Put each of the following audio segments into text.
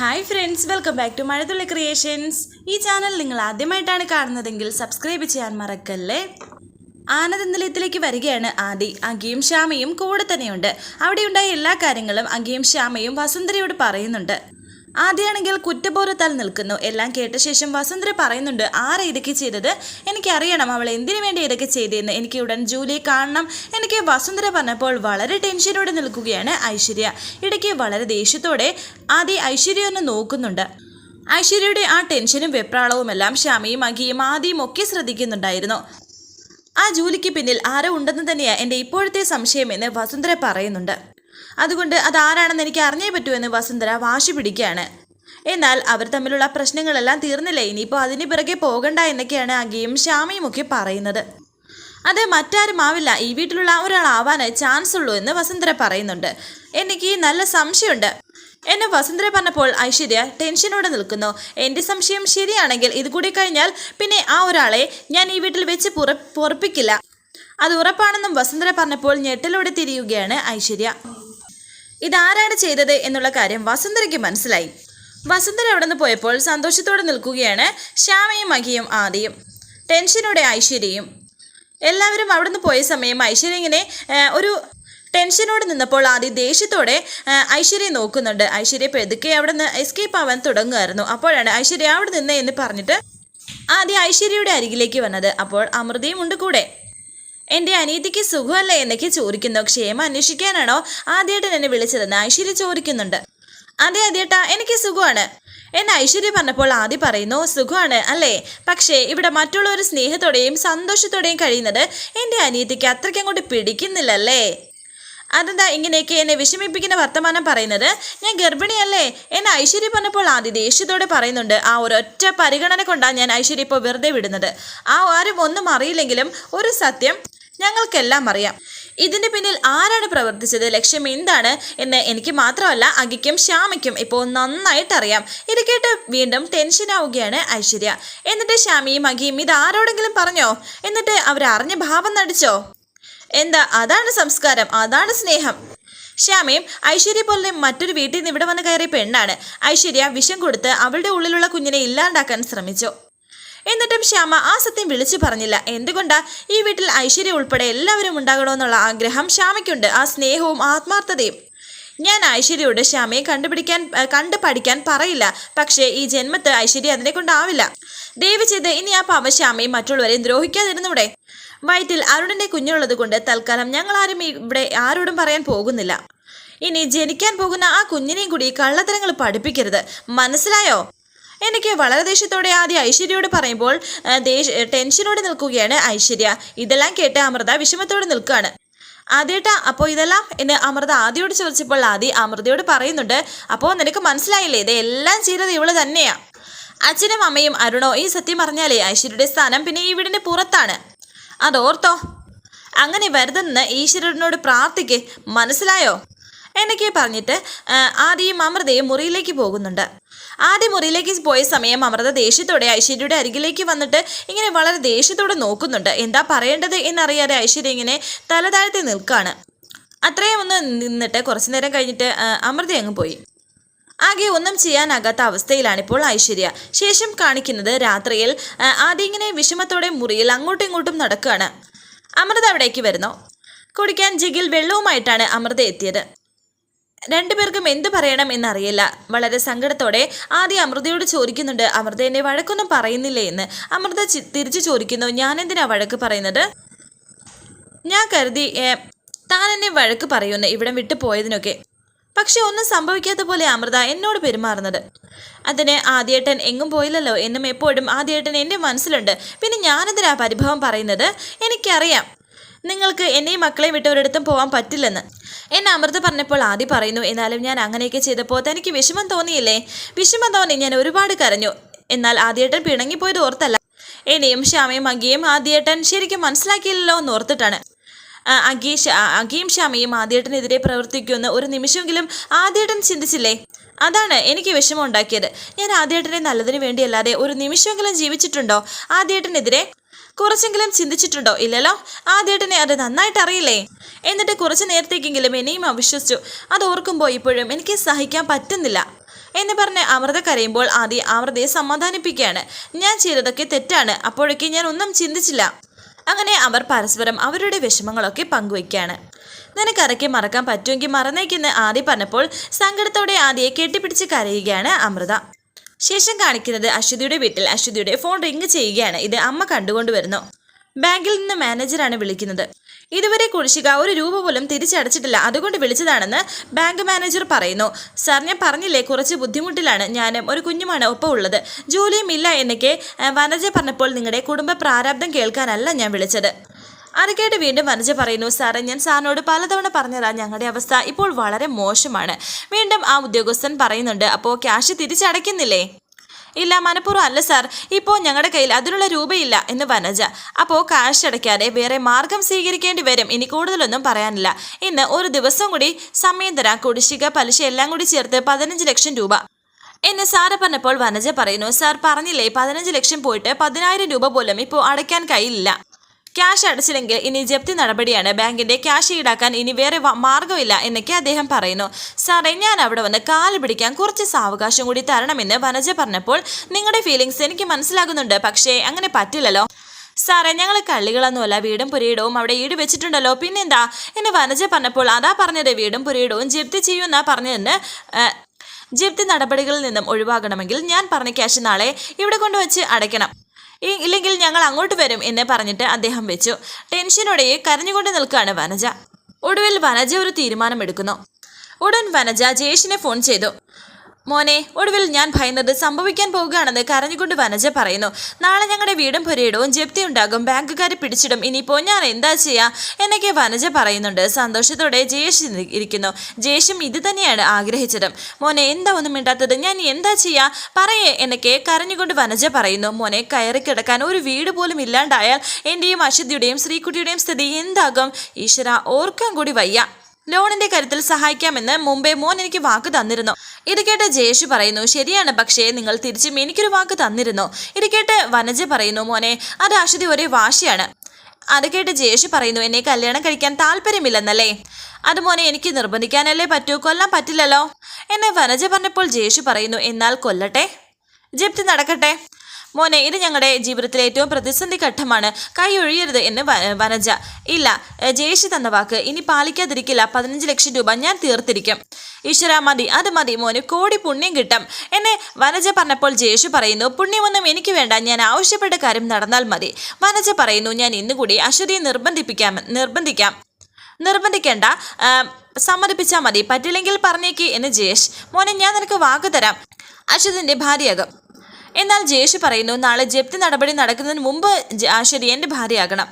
Hi friends welcome back to Mazhathulli creations ഈ channel നിങ്ങൾ ആദ്യമായിട്ടാണ് കാണുന്നതെങ്കിൽ സബ്സ്ക്രൈബ് ചെയ്യാൻ മറക്കല്ലേ? ആനന്ദ നിലയത്തിലേക്ക് വരികയാണ് ആദി. അങ്കിയും ശ്യാമയും കൂടെ തന്നെയുണ്ട്. അവിടെയുണ്ടായ എല്ലാ കാര്യങ്ങളും അങ്കിയും ശ്യാമയും വസുന്ധരയോട് പറയുന്നുണ്ട്. ആദ്യമാണെങ്കിൽ കുറ്റബോധത്താൽ നിൽക്കുന്നു. എല്ലാം കേട്ട ശേഷം വസുന്ധര പറയുന്നുണ്ട് ആരാ ഇതൊക്കെ ചെയ്തത്? എനിക്കറിയണം അവൾ എന്തിനു വേണ്ടി ഇതൊക്കെ ചെയ്തതെന്ന്. എനിക്ക് ഉടൻ ജൂലിയെ കാണണം. എനിക്ക് വസുന്ധര പറഞ്ഞപ്പോൾ വളരെ ടെൻഷനോടെ നിൽക്കുകയാണ് ഐശ്വര്യ. ഇടയ്ക്ക് വളരെ ദേഷ്യത്തോടെ ആദ്യം ഐശ്വര്യ ഒന്ന് നോക്കുന്നുണ്ട്. ഐശ്വര്യയുടെ ആ ടെൻഷനും വെപ്രാളവുമെല്ലാം ശ്യാമയും അഖിയും ആദ്യം ഒക്കെ ശ്രദ്ധിക്കുന്നുണ്ടായിരുന്നു. ആ ജൂലിക്ക് പിന്നിൽ ആരോ ഉണ്ടെന്ന് തന്നെയാണ് എന്റെ ഇപ്പോഴത്തെ സംശയമെന്ന് വസുന്ധര പറയുന്നുണ്ട്. അതുകൊണ്ട് അതാരാണെന്ന് എനിക്ക് അറിഞ്ഞേ പറ്റൂ എന്ന് വസുന്ധര വാശി പിടിക്കുകയാണ്. എന്നാൽ അവർ തമ്മിലുള്ള പ്രശ്നങ്ങളെല്ലാം തീർന്നില്ലേ? ഇനിയിപ്പോൾ അതിന് പിറകെ പോകണ്ട എന്നൊക്കെയാണ് അഗിയും ശ്യാമയും ഒക്കെ പറയുന്നത്. അത് മറ്റാരും ആവില്ല. ഈ വീട്ടിലുള്ള ഒരാളാവാൻ ചാൻസ് ഉള്ളൂ എന്ന് വസുന്ധര പറയുന്നുണ്ട്. എനിക്ക് നല്ല സംശയമുണ്ട്. എന്നെ വസുന്ധര പറഞ്ഞപ്പോൾ ഐശ്വര്യ ടെൻഷനോടെ നിൽക്കുന്നു. എന്റെ സംശയം ശരിയാണെങ്കിൽ ഇത് കൂടി കഴിഞ്ഞാൽ പിന്നെ ആ ഒരാളെ ഞാൻ ഈ വീട്ടിൽ വെച്ച് പുറ പൊറപ്പിക്കില്ല. അത് ഉറപ്പാണെന്നും വസുന്ധര പറഞ്ഞപ്പോൾ ഞെട്ടലോടെ തിരിയുകയാണ് ഐശ്വര്യ. ഇതാരാണ് ചെയ്തത് എന്നുള്ള കാര്യം വസുന്ധരയ്ക്ക് മനസ്സിലായി. വസുന്ധര അവിടെ നിന്ന് പോയപ്പോൾ സന്തോഷത്തോടെ നിൽക്കുകയാണ് ശ്യാമയും അഖിയും ആദിയും. ടെൻഷനോടെ ഐശ്വര്യയും. എല്ലാവരും അവിടെ നിന്ന് പോയ സമയം ഐശ്വര്യ ഇങ്ങനെ ഒരു ടെൻഷനോട് നിന്നപ്പോൾ ആദ്യം ദേഷ്യത്തോടെ ഐശ്വര്യ നോക്കുന്നുണ്ട്. ഐശ്വര്യ പെതുക്കെ അവിടെ നിന്ന് എസ്കേപ്പ് ആവാൻ തുടങ്ങുമായിരുന്നു. അപ്പോഴാണ് ഐശ്വര്യ അവിടെ നിന്ന് എന്ന് പറഞ്ഞിട്ട് ആദ്യം ഐശ്വര്യയുടെ അരികിലേക്ക് വന്നത്. അപ്പോൾ അമൃതയും ഉണ്ട് കൂടെ. എന്റെ അനീതിക്ക് സുഖമല്ലേ എന്നൊക്കെ ചോദിക്കുന്നു. ക്ഷേമം അന്വേഷിക്കാനാണോ ആദ്യമായിട്ട് എന്നെ വിളിച്ചതെന്ന് ഐശ്വര്യ ചോദിക്കുന്നുണ്ട്. അതെ അതേട്ടാ എനിക്ക് സുഖമാണ്. എന്നെ ഐശ്വര്യ പറഞ്ഞപ്പോൾ ആദ്യം പറയുന്നു സുഖമാണ് അല്ലേ? പക്ഷേ ഇവിടെ മറ്റുള്ളവർ സ്നേഹത്തോടെയും സന്തോഷത്തോടെയും കഴിയുന്നത് എന്റെ അനിയത്തിക്ക് അത്രയ്ക്ക് അങ്ങോട്ട് പിടിക്കുന്നില്ലല്ലേ? അതെന്താ ഇങ്ങനെയൊക്കെ എന്നെ വിഷമിപ്പിക്കുന്ന വർത്തമാനം പറയുന്നത്? ഞാൻ ഗർഭിണിയല്ലേ? എന്നെ ഐശ്വര്യ പറഞ്ഞപ്പോൾ ആദ്യ ദേഷ്യത്തോടെ പറയുന്നുണ്ട് ആ ഒരൊറ്റ പരിഗണന കൊണ്ടാണ് ഞാൻ ഐശ്വര്യ ഇപ്പോൾ വെറുതെ വിടുന്നത്. ആ ആരും ഒന്നും അറിയില്ലെങ്കിലും ഒരു സത്യം ഞങ്ങൾക്കെല്ലാം അറിയാം. ഇതിന്റെ പിന്നിൽ ആരാണ് പ്രവർത്തിച്ചത്? ലക്ഷ്യം എന്താണ് എന്ന് എനിക്ക് മാത്രമല്ല അഗിക്കും ശ്യാമയ്ക്കും ഇപ്പോൾ നന്നായിട്ട് അറിയാം. ഇത് കേട്ട് വീണ്ടും ടെൻഷൻ ആവുകയാണ് ഐശ്വര്യ. എന്നിട്ട് ശ്യാമിയും അഗിയും ഇത് ആരോടെങ്കിലും പറഞ്ഞോ എന്നിട്ട് അവർ അവരറിഞ്ഞ ഭാവം നടിച്ചോ? എന്താ? അതാണ് സംസ്കാരം. അതാണ് സ്നേഹം. ശ്യാമയും ഐശ്വര്യ പോലെ മറ്റൊരു വീട്ടിൽ നിന്ന് ഇവിടെ വന്ന് കയറിയ പെണ്ണാണ്. ഐശ്വര്യ വിഷം കൊടുത്ത് അവളുടെ ഉള്ളിലുള്ള കുഞ്ഞിനെ ഇല്ലാണ്ടാക്കാൻ ശ്രമിച്ചു. എന്നിട്ടും ശ്യാമ ആ സത്യം വിളിച്ചു പറഞ്ഞില്ല. എന്തുകൊണ്ടാ ഈ വീട്ടിൽ ഐശ്വര്യ ഉൾപ്പെടെ എല്ലാവരും ഉണ്ടാകണമെന്നുള്ള ആഗ്രഹം ശ്യാമയ്ക്കുണ്ട് ആ സ്നേഹവും ആത്മാർത്ഥതയും. ഞാൻ ഐശ്വര്യയോട് ശ്യാമയെ കണ്ടുപിടിക്കാൻ കണ്ടു പഠിക്കാൻ പറയില്ല. പക്ഷേ ഈ ജന്മത്ത് ഐശ്വര്യ അതിനെ കൊണ്ടാവില്ല ദയവ് ചെയ്ത് ഇനി ആ പാവ ശ്യാമയെ മറ്റുള്ളവരെയും ദ്രോഹിക്കാതിരുന്നൂടെ. വയറ്റിൽ അരുണിന്റെ കുഞ്ഞുള്ളത് കൊണ്ട് തൽക്കാലം ഞങ്ങൾ ആരും ഇവിടെ ആരോടും പറയാൻ പോകുന്നില്ല. ഇനി ജനിക്കാൻ പോകുന്ന ആ കുഞ്ഞിനെയും കൂടി കള്ളത്തരങ്ങൾ പഠിപ്പിക്കരുത്. മനസ്സിലായോ? എനിക്ക് വളരെ ദേഷ്യത്തോടെ ആദ്യം ഐശ്വര്യയോട് പറയുമ്പോൾ ടെൻഷനോടെ നിൽക്കുകയാണ് ഐശ്വര്യ. ഇതെല്ലാം കേട്ട് അമൃത വിഷമത്തോടെ നിൽക്കുകയാണ്. ആദ്യേട്ടാ അപ്പോൾ ഇതെല്ലാം എന്ന് അമൃത ആദ്യയോട് ചോദിച്ചപ്പോൾ ആദി അമൃതയോട് പറയുന്നുണ്ട് അപ്പോൾ നിനക്ക് മനസ്സിലായില്ലേ? ഇത് എല്ലാം ചെയ്തത് ഇവൾ തന്നെയാ. അച്ഛനും അമ്മയും അരുണോ ഈ സത്യം പറഞ്ഞാലേ ഐശ്വര്യയുടെ സ്ഥാനം പിന്നെ ഈ വീടിന്റെ പുറത്താണ്. അതോർത്തോ? അങ്ങനെ വരുതെന്ന് ഈശ്വരനോട് പ്രാർത്ഥിക്കേ. മനസ്സിലായോ? എന്നൊക്കെ പറഞ്ഞിട്ട് ആദ്യം അമൃതയെ മുറിയിലേക്ക് പോകുന്നുണ്ട്. ആദ്യ മുറിയിലേക്ക് പോയ സമയം അമൃത ദേഷ്യത്തോടെ ഐശ്വര്യയുടെ അരികിലേക്ക് വന്നിട്ട് ഇങ്ങനെ വളരെ ദേഷ്യത്തോടെ നോക്കുന്നുണ്ട്. എന്താ പറയേണ്ടത് എന്നറിയാതെ ഐശ്വര്യ ഇങ്ങനെ തലതാഴ്ത്തി നിൽക്കുകയാണ് അത്രയും ഒന്ന് നിന്നിട്ട് കുറച്ചു നേരം കഴിഞ്ഞിട്ട് അമൃത അങ്ങ് പോയി. ആകെ ഒന്നും ചെയ്യാനാകാത്ത അവസ്ഥയിലാണ് ഇപ്പോൾ ഐശ്വര്യ. ശേഷം കാണിക്കുന്നത് രാത്രിയിൽ ആദ്യം ഇങ്ങനെ വിഷമത്തോടെ മുറിയിൽ അങ്ങോട്ടും ഇങ്ങോട്ടും നടക്കുകയാണ്. അമൃത അവിടേക്ക് വരുന്നു. കുടിക്കാൻ ജിഗിൽ വെള്ളവുമായിട്ടാണ് അമൃത എത്തിയത്. രണ്ടുപേർക്കും എന്ത് പറയണം എന്നറിയില്ല. വളരെ സങ്കടത്തോടെ ആദ്യം അമൃതയോട് ചോദിക്കുന്നുണ്ട് അമൃത എന്നെ വഴക്കൊന്നും പറയുന്നില്ലേ എന്ന്? അമൃത തിരിച്ചു ചോദിക്കുന്നു ഞാൻ എന്തിനാ വഴക്ക് പറയുന്നത്? ഞാൻ കരുതി താൻ എന്നെ വഴക്ക് പറയുന്നു ഇവിടം വിട്ടു പോയതിനൊക്കെ. പക്ഷെ ഒന്നും സംഭവിക്കാത്ത പോലെ അമൃത എന്നോട് പെരുമാറുന്നത്. അതിന് ആദ്യേട്ടൻ എങ്ങും പോയില്ലല്ലോ. എന്നും എപ്പോഴും ആദ്യേട്ടൻ എന്റെ മനസ്സിലുണ്ട്. പിന്നെ ഞാനെന്തിനാ പരിഭവം പറയുന്നത്? എനിക്കറിയാം. നിങ്ങൾക്ക് എന്നെയും മക്കളെയും വിട്ട് ഒരിടത്തും പോകാൻ പറ്റില്ലെന്ന്. എന്നെ അമൃത പറഞ്ഞപ്പോൾ ആദ്യം പറയുന്നു എന്നാലും ഞാൻ അങ്ങനെയൊക്കെ ചെയ്തപ്പോൾ തനിക്ക് വിഷമം തോന്നിയില്ലേ? വിഷമം തോന്നി ഞാൻ ഒരുപാട് കരഞ്ഞു. എന്നാൽ ആദ്യേട്ടൻ പിണങ്ങിപ്പോയത് ഓർത്തല്ല. എന്നെയും ശ്യാമയും അഗിയും ആദ്യേട്ടൻ ശരിക്കും മനസ്സിലാക്കിയില്ലല്ലോ എന്ന് ഓർത്തിട്ടാണ്. അഗി അഗിയും ശ്യാമയും ആദ്യേട്ടനെതിരെ പ്രവർത്തിക്കുന്ന ഒരു നിമിഷമെങ്കിലും ആദ്യേട്ടൻ ചിന്തിച്ചില്ലേ? അതാണ് എനിക്ക് വിഷമം ഉണ്ടാക്കിയത്. ഞാൻ ആദ്യേട്ടനെ നല്ലതിന് വേണ്ടിയല്ലാതെ ഒരു നിമിഷമെങ്കിലും ജീവിച്ചിട്ടുണ്ടോ? ആദ്യേട്ടനെതിരെ കുറച്ചെങ്കിലും ചിന്തിച്ചിട്ടുണ്ടോ ഇല്ലല്ലോ? ആദ്യേട്ടനെ അത് നന്നായിട്ട് അറിയില്ലേ എന്നിട്ട് കുറച്ച് നേരത്തേക്കെങ്കിലും എന്നെയും അവിശ്വസിച്ചു. അത് ഓർക്കുമ്പോൾ ഇപ്പോഴും എനിക്ക് സഹിക്കാൻ പറ്റുന്നില്ല. എന്ന് പറഞ്ഞ് അമൃത കരയുമ്പോൾ ആദി അമൃതയെ സമാധാനിപ്പിക്കുകയാണ്. ഞാൻ ചെയ്തതൊക്കെ തെറ്റാണ്. അപ്പോഴൊക്കെ ഞാൻ ഒന്നും ചിന്തിച്ചില്ല. അങ്ങനെ അവർ പരസ്പരം അവരുടെ വിഷമങ്ങളൊക്കെ പങ്കുവയ്ക്കുകയാണ്. നിനക്കറക്കി മറക്കാൻ പറ്റുമെങ്കിൽ മറന്നേക്കെന്ന് ആദി പറഞ്ഞപ്പോൾ സങ്കടത്തോടെ ആദ്യയെ കെട്ടിപ്പിടിച്ച് കരയുകയാണ് അമൃത. ശേഷം കാണിക്കുന്നത് അശ്വതിയുടെ വീട്ടിൽ അശ്വതിയുടെ ഫോൺ റിങ് ചെയ്യുകയാണ്. ഇത് അമ്മ കണ്ടുകൊണ്ടുവരുന്നു. ബാങ്കിൽ നിന്ന് മാനേജറാണ് വിളിക്കുന്നത്. ഇതുവരെ കുടിശ്ശിക ഒരു രൂപ പോലും തിരിച്ചടച്ചിട്ടില്ല. അതുകൊണ്ട് വിളിച്ചതാണെന്ന് ബാങ്ക് മാനേജർ പറയുന്നു. സാർ ഞാൻ പറഞ്ഞില്ലേ കുറച്ച് ബുദ്ധിമുട്ടിലാണ്. ഞാനും ഒരു കുഞ്ഞുമാണ് ഒപ്പം ഉള്ളത്. ജോലിയും ഇല്ല എന്നൊക്കെ വനജ പറഞ്ഞപ്പോൾ നിങ്ങളുടെ കുടുംബ പ്രാരാബ്ദം കേൾക്കാനല്ല ഞാൻ വിളിച്ചത്. അത് കേട്ട് വീണ്ടും വനജ പറയുന്നു സാറേ ഞാൻ സാറിനോട് പലതവണ പറഞ്ഞതാ ഞങ്ങളുടെ അവസ്ഥ ഇപ്പോൾ വളരെ മോശമാണ്. വീണ്ടും ആ ഉദ്യോഗസ്ഥൻ പറയുന്നുണ്ട് അപ്പോൾ ക്യാഷ് തിരിച്ചടയ്ക്കുന്നില്ലേ? ഇല്ല മനഃപൂർവം അല്ല സാർ. ഇപ്പോൾ ഞങ്ങളുടെ കയ്യിൽ അതിനുള്ള രൂപയില്ല എന്ന് വനജ. അപ്പോൾ കാശ് അടയ്ക്കാതെ വേറെ മാർഗം സ്വീകരിക്കേണ്ടി വരും ഇനി കൂടുതലൊന്നും പറയാനില്ല. ഇന്ന് ഒരു ദിവസം കൂടി സമയം തരാം കുടിശ്ശിക പലിശ എല്ലാം കൂടി ചേർത്ത് പതിനഞ്ച് ലക്ഷം രൂപ. എന്നെ സാറ് പറഞ്ഞപ്പോൾ വനജ പറയുന്നു സാർ പറഞ്ഞില്ലേ പതിനഞ്ച് ലക്ഷം പോയിട്ട് പതിനായിരം രൂപ പോലും ഇപ്പോൾ അടയ്ക്കാൻ കയ്യിലില്ല. ക്യാഷ് അടച്ചില്ലെങ്കിൽ ഇനി ജപ്തി നടപടിയാണ് ബാങ്കിന്റെ ക്യാഷ് ഈടാക്കാൻ ഇനി വേറെ മാർഗമില്ല എന്നൊക്കെ അദ്ദേഹം പറയുന്നു. സാറേ ഞാൻ അവിടെ വന്ന് കാൽ പിടിക്കാൻ കുറച്ച് സാവകാശം കൂടി തരണമെന്ന് വനജ പറഞ്ഞപ്പോൾ നിങ്ങളുടെ ഫീലിങ്സ് എനിക്ക് മനസ്സിലാകുന്നുണ്ട് പക്ഷേ അങ്ങനെ പറ്റില്ലല്ലോ. സാറേ ഞങ്ങൾ കള്ളികളൊന്നുമല്ല വീടും പുരയിടവും അവിടെ ഈട് വെച്ചിട്ടുണ്ടല്ലോ. പിന്നെന്താ? എന്ന് വനജ പറഞ്ഞപ്പോൾ അതാ പറഞ്ഞത് വീടും പുരയിടവും ജപ്തി ചെയ്യുമെന്നാ പറഞ്ഞതെന്ന് ജപ്തി നടപടികളിൽ നിന്നും ഒഴിവാകണമെങ്കിൽ ഞാൻ പറഞ്ഞ ക്യാഷ് നാളെ ഇവിടെ കൊണ്ടുവച്ച് അടയ്ക്കണം. ഇല്ലെങ്കിൽ ഞങ്ങൾ അങ്ങോട്ട് വരും എന്ന് പറഞ്ഞിട്ട് അദ്ദേഹം വെച്ചു. ടെൻഷനോടെ കരഞ്ഞുകൊണ്ട് നിൽക്കുകയാണ് വനജ. ഒടുവിൽ വനജ ഒരു തീരുമാനമെടുക്കുന്നു. ഉടൻ വനജ ജയേഷിനെ ഫോൺ ചെയ്തു. മോനെ ഒടുവിൽ ഞാൻ ഭയന്നത് സംഭവിക്കാൻ പോവുകയാണെന്ന് കരഞ്ഞുകൊണ്ട് വനജ പറയുന്നു. നാളെ ഞങ്ങളുടെ വീടും പുരയിടവും ജപ്തി ഉണ്ടാകും. ബാങ്കുകാരെ പിടിച്ചിടും. ഇനിയിപ്പോൾ ഞാൻ എന്താ ചെയ്യാ? എന്നൊക്കെ വനജ പറയുന്നുണ്ട്. സന്തോഷത്തോടെ ജയേഷ് ഇരി- ഇരിക്കുന്നു. ജയേഷും ഇത് തന്നെയാണ് ആഗ്രഹിച്ചതും. മോനെ എന്താ ഒന്നും മിണ്ടാത്തത്? ഞാൻ എന്താ ചെയ്യാ? പറയേ എന്നൊക്കെ കരഞ്ഞുകൊണ്ട് വനജ പറയുന്നു. മോനെ കയറി കിടക്കാൻ ഒരു വീട് പോലും ഇല്ലാണ്ടായാൽ എന്റെയും അശ്വതിയുടെയും ശ്രീകുട്ടിയുടെയും സ്ഥിതി എന്താകും? ഈശ്വര ഓർക്കാൻ കൂടി വയ്യ. ലോണിന്റെ കാര്യത്തിൽ സഹായിക്കാമെന്ന് മുംബൈ മോൻ എനിക്ക് വാക്ക് തന്നിരുന്നു. ഇത് കേട്ട് ജയേഷ് പറയുന്നു ശരിയാണ് പക്ഷേ നിങ്ങൾ തിരിച്ചും എനിക്കൊരു വാക്ക് തന്നിരുന്നു. ഇത് കേട്ട് വനജ പറയുന്നു മോനെ അത് അശ്വതി ഒരേ വാശിയാണ്. അത് കേട്ട് ജയേഷ് പറയുന്നു എന്നെ കല്യാണം കഴിക്കാൻ താല്പര്യമില്ലെന്നല്ലേ? അത് മോനെ എനിക്ക് നിർബന്ധിക്കാനല്ലേ പറ്റൂ? കൊല്ലാൻ പറ്റില്ലല്ലോ? എന്നെ വനജ പറഞ്ഞപ്പോൾ ജയേഷ് പറയുന്നു എന്നാൽ കൊല്ലട്ടെ? ജപ്തി നടക്കട്ടെ? മോനെ ഇത് ഞങ്ങളുടെ ജീവിതത്തിലെ ഏറ്റവും പ്രതിസന്ധി ഘട്ടമാണ്. കൈ ഒഴിയരുത് എന്ന് വനജ. ഇല്ല ജയേഷ് തന്ന വാക്ക്. ഇനി പാലിക്കാതിരിക്കില്ല. പതിനഞ്ച് ലക്ഷം രൂപ ഞാൻ തീർത്തിരിക്കും. ഈശ്വര മതി. അത് മതി മോന്. കോടി പുണ്യം കിട്ടും. എന്നെ വനജ പറഞ്ഞപ്പോൾ ജയേഷ് പറയുന്നു പുണ്യമൊന്നും എനിക്ക് വേണ്ട. ഞാൻ ആവശ്യപ്പെട്ട കാര്യം നടന്നാൽ മതി. വനജ പറയുന്നു ഞാൻ ഇന്നുകൂടി അശ്വതിയെ നിർബന്ധിപ്പിക്കാം നിർബന്ധിക്കാം. നിർബന്ധിക്കേണ്ട. സമ്മതിപ്പിച്ചാൽ മതി. പറ്റില്ലെങ്കിൽ പറഞ്ഞേക്ക് എന്ന് ജയേഷ്. മോനെ ഞാൻ നിനക്ക് വാക്ക് തരാം. അശ്വതിന്റെ ഭാര്യയാകും. എന്നാൽ ജയേഷ് പറയുന്നു നാളെ ജപ്തി നടപടി നടക്കുന്നതിന് മുമ്പ് ആശ്വരി എന്റെ ഭാര്യയാകണം.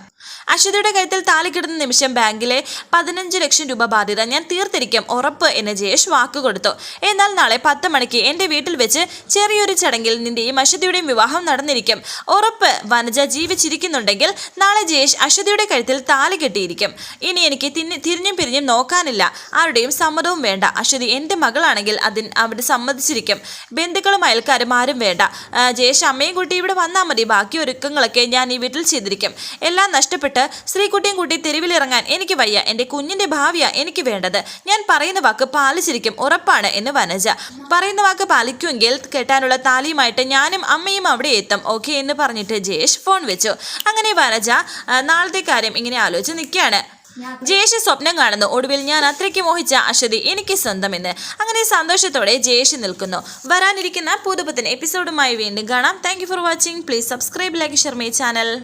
അശ്വതിയുടെ കഴുത്തിൽ താലി കിടന്ന നിമിഷം ബാങ്കിലെ പതിനഞ്ച് ലക്ഷം രൂപ ബാധ്യത ഞാൻ തീർത്തിരിക്കും ഉറപ്പ് എന്ന് ജയേഷ് വാക്ക് കൊടുത്തു. എന്നാൽ നാളെ പത്ത് മണിക്ക് എന്റെ വീട്ടിൽ വെച്ച് ചെറിയൊരു ചടങ്ങിൽ നിന്റെയും അശ്വതിയുടെയും വിവാഹം നടന്നിരിക്കും. ഉറപ്പ് വനജ ജീവിച്ചിരിക്കുന്നുണ്ടെങ്കിൽ നാളെ ജയേഷ് അശ്വതിയുടെ കഴുത്തിൽ താലി കെട്ടിയിരിക്കും. ഇനി എനിക്ക് തിരിഞ്ഞും പിരിഞ്ഞും നോക്കാനില്ല. ആരുടെയും സമ്മതവും വേണ്ട. അശ്വതി എന്റെ മകളാണെങ്കിൽ അതിന് അവിടെ സമ്മതിച്ചിരിക്കും. ബന്ധുക്കളും അയൽക്കാരും ആരും വേണ്ട. ജയേഷ് അമ്മയും കുട്ടി ഇവിടെ വന്നാൽ മതി. ബാക്കി ഒരുക്കങ്ങളൊക്കെ ഞാൻ ഈ വീട്ടിൽ ചെയ്തിരിക്കും. എല്ലാം നഷ്ടപ്പെട്ട് ശ്രീകുട്ടിയും കുട്ടി തെരുവിലിറങ്ങാൻ എനിക്ക് വയ്യ. എന്റെ കുഞ്ഞിന്റെ ഭാവിയ എനിക്ക് വേണ്ടത്. ഞാൻ പറയുന്ന വാക്ക് പാലിച്ചിരിക്കും. ഉറപ്പാണ് എന്ന് വനജ. പറയുന്ന വാക്ക് പാലിക്കുമെങ്കിൽ കെട്ടാനുള്ള താലിയുമായിട്ട് ഞാനും അമ്മയും അവിടെ എത്തും. ഓക്കെ എന്ന് പറഞ്ഞിട്ട് ജയേഷ് ഫോൺ വെച്ചു. അങ്ങനെ വനജ നാളത്തെ കാര്യം ഇങ്ങനെ ആലോചിച്ച് നിൽക്കുകയാണ്. ജയേഷ് സ്വപ്നം കാണുന്നു. ഒടുവിൽ ഞാൻ അത്രയ്ക്ക് മോഹിച്ച അശ്വതി എനിക്ക് സ്വന്തമെന്ന്. അങ്ങനെ സന്തോഷത്തോടെ ജയേഷ് നിൽക്കുന്നു. വരാനിരിക്കുന്ന പുതുപത്തിന് എപ്പിസോഡുമായി വീണ്ടും കാണാം. Thank for watching please subscribe like Sharmi channel